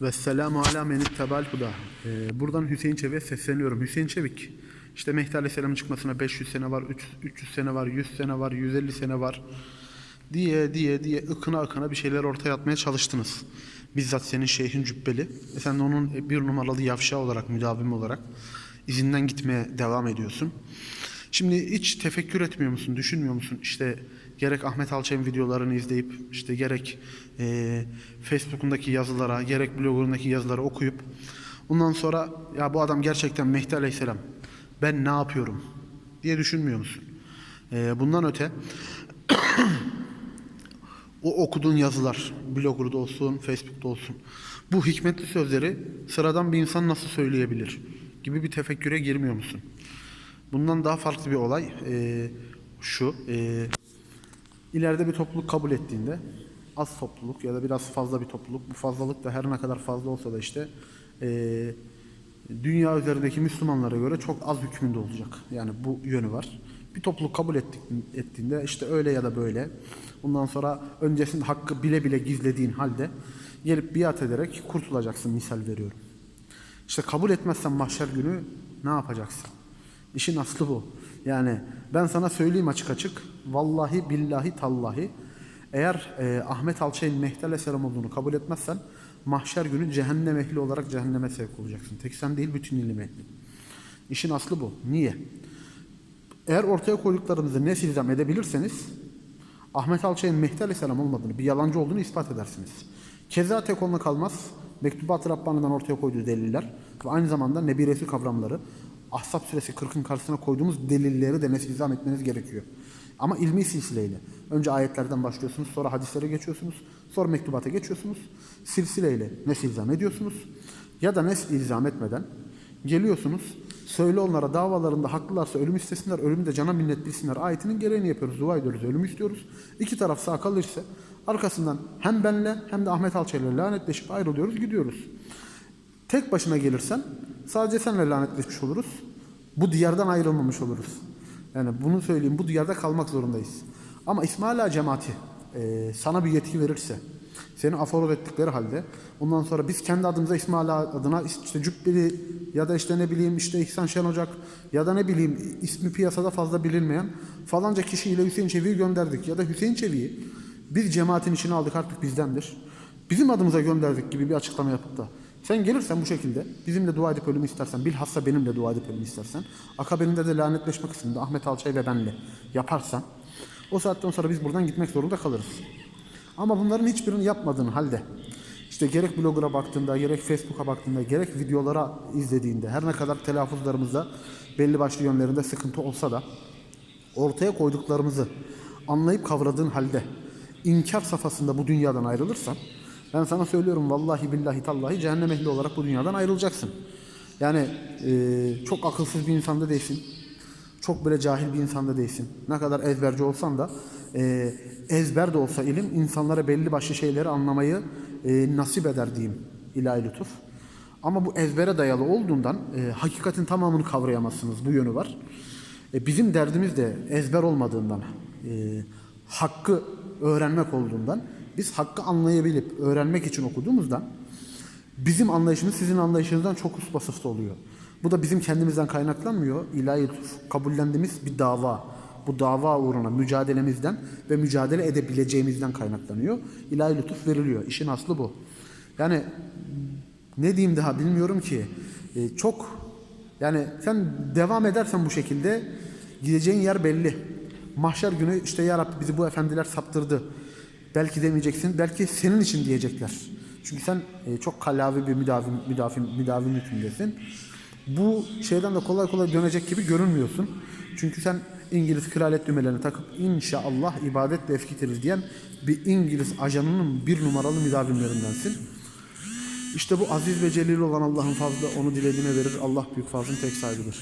Ve selamu ala men ittebal huda. Ee, buradan Hüseyin Çevik'e sesleniyorum. Hüseyin Çevik, işte Mehdi Aleyhisselam'ın çıkmasına 500 sene var, 300, 300 sene var, 100 sene var, 150 sene var diye diye diye ıkına ıkına bir şeyler ortaya atmaya çalıştınız. Bizzat senin şeyhin cübbeli. E sen de onun bir numaralı yavşağı olarak, müdavimi olarak izinden gitmeye devam ediyorsun. Şimdi hiç tefekkür etmiyor musun, düşünmüyor musun? İşte gerek Ahmet Alçay'ın videolarını izleyip, işte gerek eee Facebook'undaki yazılara, gerek blogundaki yazıları okuyup, ondan sonra ya bu adam gerçekten Mehdi Aleyhisselam, ben ne yapıyorum diye düşünmüyor musun? Eee, bundan öte o okuduğun yazılar, blogurda olsun, Facebook'ta olsun. Bu hikmetli sözleri sıradan bir insan nasıl söyleyebilir gibi bir tefekküre girmiyor musun? Bundan daha farklı bir olay eee, şu. eee ileride bir topluluk kabul ettiğinde az topluluk ya da biraz fazla bir topluluk bu fazlalık da her ne kadar fazla olsa da işte eee, dünya üzerindeki Müslümanlara göre çok az hükmünde olacak. Yani bu yönü var. Bir topluluk kabul ettik, ettiğinde işte öyle ya da böyle. Ondan sonra öncesinde hakkı bile bile gizlediğin halde gelip biat ederek kurtulacaksın misal veriyorum. İşte kabul etmezsen mahşer günü ne yapacaksın? İşin aslı bu. Yani ben sana söyleyeyim açık açık. Vallahi billahi tallahi. Eğer e, Ahmet Alçay'ın Mehdi Aleyhisselam olduğunu kabul etmezsen mahşer günü cehennem ehli olarak cehenneme sevk olacaksın. Tek sen değil bütün ilim ehli. İşin aslı bu. Niye? Eğer ortaya koyduklarınızı ne silzam edebilirseniz Ahmet Alçay'ın Mehdi Aleyhisselam olmadığını, bir yalancı olduğunu ispat edersiniz. Keza tek onunla kalmaz. Mektubat-ı Rabbani'den ortaya koyduğu deliller ve aynı zamanda nebiresi kavramları Ahzab suresi 40'ın karşısına koyduğumuz delilleri de nesilzam etmeniz gerekiyor. Ama ilmi silsileyle. Önce ayetlerden başlıyorsunuz, sonra hadislere geçiyorsunuz, sonra mektubata geçiyorsunuz. Silsileyle nesilzam ediyorsunuz. Ya da nesil ilzam etmeden geliyorsunuz, söyle onlara davalarında haklılarsa ölüm istesinler, ölümü de cana minnet bilsinler. Ayetinin gereğini yapıyoruz, dua ediyoruz, ölümü istiyoruz. İki taraf sağ kalırsa arkasından hem benle hem de Ahmet Alçay'la lanetleşip ayrılıyoruz, gidiyoruz. Tek başına gelirsen sadece senle lanetleşmiş oluruz. Bu diyardan ayrılmamış oluruz. Yani bunu söyleyeyim, bu diyarda kalmak zorundayız. Ama İsmail Ağa cemaati e, sana bir yetki verirse, seni aforoz ettikleri halde ondan sonra biz kendi adımıza İsmail adına işte Cübbeli ya da işte ne bileyim işte İhsan Şen Ocak ya da ne bileyim ismi piyasada fazla bilinmeyen falanca kişiyle Hüseyin Çevik'i gönderdik ya da Hüseyin Çevik'i bir cemaatin içine aldık artık bizdendir. Bizim adımıza gönderdik gibi bir açıklama yapıp da sen gelirsen bu şekilde bizimle dua edip ölümü istersen bilhassa benimle dua edip ölümü istersen akabinde de lanetleşme kısmında Ahmet Alçay ve benle yaparsan o saatten sonra biz buradan gitmek zorunda kalırız. Ama bunların hiçbirini yapmadığın halde işte gerek blogura baktığında, gerek Facebook'a baktığında, gerek videolara izlediğinde her ne kadar telaffuzlarımızda belli başlı yönlerinde sıkıntı olsa da ortaya koyduklarımızı anlayıp kavradığın halde inkar safhasında bu dünyadan ayrılırsan ben sana söylüyorum vallahi billahi tallahi cehennem ehli olarak bu dünyadan ayrılacaksın. Yani e, çok akılsız bir insan da değilsin. Çok böyle cahil bir insan da değilsin. Ne kadar ezberci olsan da e, ezber de olsa ilim insanlara belli başlı şeyleri anlamayı e, nasip eder diyeyim ilahi lütuf. Ama bu ezbere dayalı olduğundan e, hakikatin tamamını kavrayamazsınız. Bu yönü var. E, bizim derdimiz de ezber olmadığından, e, hakkı öğrenmek olduğundan, biz hakkı anlayabilip öğrenmek için okuduğumuzdan, bizim anlayışımız sizin anlayışınızdan çok üst vasıfta oluyor. Bu da bizim kendimizden kaynaklanmıyor. İlahi kabullendiğimiz bir dava. Bu dava uğruna mücadelemizden ve mücadele edebileceğimizden kaynaklanıyor. İlahi lütuf veriliyor. İşin aslı bu. Yani ne diyeyim daha bilmiyorum ki. Ee, çok yani sen devam edersen bu şekilde gideceğin yer belli. Mahşer günü işte ya Rabbi bizi bu efendiler saptırdı. Belki demeyeceksin. Belki senin için diyecekler. Çünkü sen e, çok kallavi bir müdavim, müdafim, müdavim hükmündesin. Bu şeyden de kolay kolay dönecek gibi görünmüyorsun. Çünkü sen İngiliz kraliyet düğmelerini takıp inşallah ibadetle eskitiriz diyen bir İngiliz ajanının bir numaralı müdavimlerindensin. İşte bu aziz ve celil olan Allah'ın fazlı onu dilediğine verir. Allah büyük fazlın tek sahibidir.